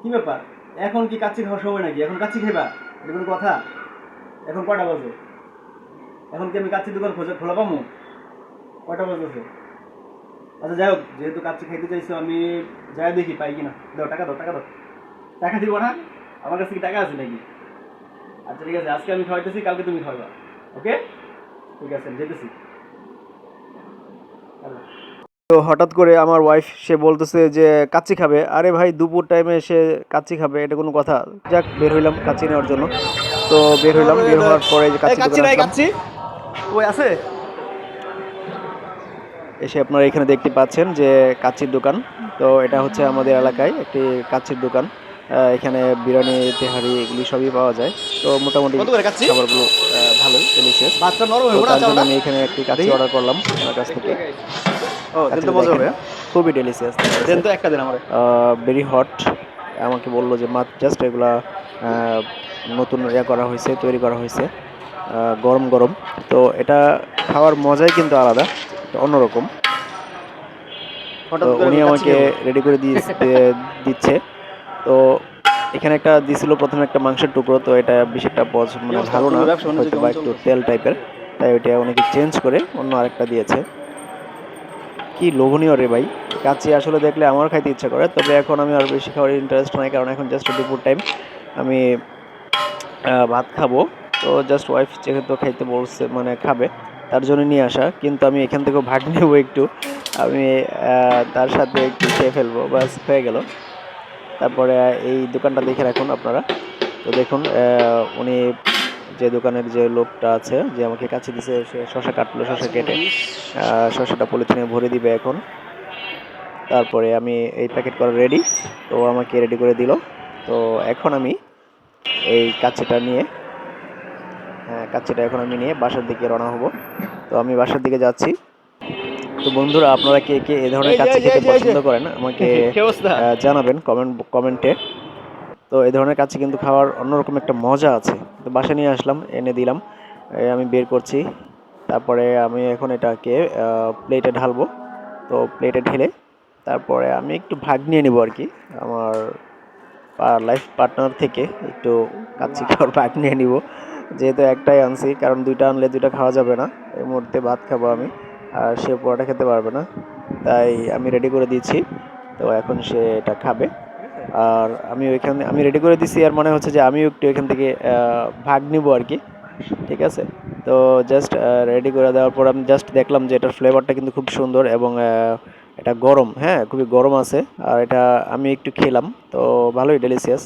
কি ব্যাপার? এখন কি কাচ্চি খাওয়ার সময় নাকি? এখন কাচ্চি খেবা এটা কোনো কথা? এখন কটা বাজে? এখন কি আমি কাচ্চির দোকান খোঁজা খোলা পাবো কটা বাজতেছে আচ্ছা যাই হোক, যেহেতু কাচ্চি খাইতে চাইছো, আমি যাই দেখি, পাই কিনা। দাও, টাকা দাও টাকা দাও। টাকা দিব না? আমার কাছে কি টাকা আছে নাকি? আচ্ছা ঠিক আছে, আজকে আমি খাওয়াইতেছি, কালকে তুমি খাওয়াবা ওকে? ঠিক আছে যেতেছি তো হঠাৎ করে আমার ওয়াইফ সে বলতেছে যে কাচ্চি খাবে। আরে ভাই দুপুর টাইমে সে কাচ্চি খাবে এটা কোনো কথা। যাক বের হইলাম কাচ্চি নেওয়ার জন্য। তো বের হইলাম বের হওয়ার পরে যে কাচ্চি। ওই আছে? এসে আপনারা এখানে দেখতে পাচ্ছেন যে কাচ্চির দোকান। তো এটা হচ্ছে আমাদের এলাকায় একটি কাচ্চির দোকান। এখানে বিরিয়ানি তেহারি এগুলি সবই পাওয়া যায়। তো মোটামুটি? খাবারগুলো ভালোই জন্য আমি এখানে একটি কাচ্চি অর্ডার করলাম আমার কাছ থেকে। ও দেন তো মজা হবে হ্যাঁ? খুবই ডেলিশিয়াস দেন তো একটা দিন আমার ভেরি হট আমাকে বলল যে মাত্র জাস্ট এগুলা নতুন ইয়া করা হয়েছে তৈরি করা হয়েছে গরম গরম। তো এটা খাওয়ার মজাই কিন্তু আলাদা অন্যরকম। উনি আমাকে রেডি করে দিয়ে দিচ্ছে। তো এখানে একটা দিছিল প্রথমে একটা মাংসের টুকরো তো এটা বেশি একটা মানে ভালো না বা একটু তেল টাইপের তাই ওইটা অনেকে চেঞ্জ করে অন্য আরেকটা দিয়েছে। কি লোভনীয় রে ভাই? কাচ্চি আসলে দেখলে আমার খাইতে ইচ্ছা করে, তবে এখন আমি আর বেশি খাওয়ার ইন্টারেস্ট নাই, কারণ এখন জাস্ট দুপুর টাইম আমি ভাত খাব। তো জাস্ট ওয়াইফ যেহেতু খাইতে বলছে মানে খাবে, তার জন্য নিয়ে আসা, কিন্তু আমি এখান থেকেও ভাগ নেব একটু। আমি তার সাথে একটু খেয়ে ফেলব বাস হয়ে গেল। তারপরে এই দোকানটা দেখে রাখুন আপনারা। তো দেখুন উনি যে দোকানের যে লোকটা আছে যে আমাকে কাছে দিছে সে শশা কাটলো শশা কেটে। শসাটা পলিথিনে ভরে দিবে এখন। তারপরে আমি এই প্যাকেট করা রেডি তো আমাকে রেডি করে দিল। তো এখন আমি এই কাচ্চিটা নিয়ে হ্যাঁ কাচ্চিটা এখন আমি নিয়ে বাসার দিকে রওনা হব। তো আমি বাসার দিকে যাচ্ছি। তো বন্ধুরা আপনারা কে কে এই ধরনের কাচ্চি খেতে। পছন্দ করেন আমাকে জানাবেন কমেন্ট কমেন্টে। তো এই ধরনের কাছে কিন্তু খাওয়ার অন্যরকম একটা মজা আছে। তো বাসা নিয়ে আসলাম, এনে দিলাম। আমি বের করছি। তারপরে আমি এখন এটাকে প্লেটে ঢালবো। তো প্লেটে ঢেলে তারপরে আমি একটু ভাগ নিয়ে নিব আর কি। আমার লাইফ পার্টনার থেকে একটু কাচ্চি খাওয়ার ভাগ নিয়ে নিব। যেহেতু একটাই আনছি, কারণ দুইটা আনলে দুইটা খাওয়া যাবে না। এই মুহূর্তে ভাত খাব আমি, আর সে পরোটা খেতে পারবে না। তাই আমি রেডি করে দিয়েছি। তো এখন সে এটা খাবে। আর আমি ওইখানে, আমি রেডি করে দিছি, আর মনে হচ্ছে যে আমিও একটু এখান থেকে ভাগ নিব আর কি। ঠিক আছে? তো জাস্ট রেডি করে দেওয়ার পর আমি জাস্ট দেখলাম যে এটার ফ্লেভারটা কিন্তু খুব সুন্দর এবং এটা গরম হ্যাঁ খুবই গরম আছে। আর এটা আমি একটু খেলাম, তো ভালোই ডেলিসিয়াস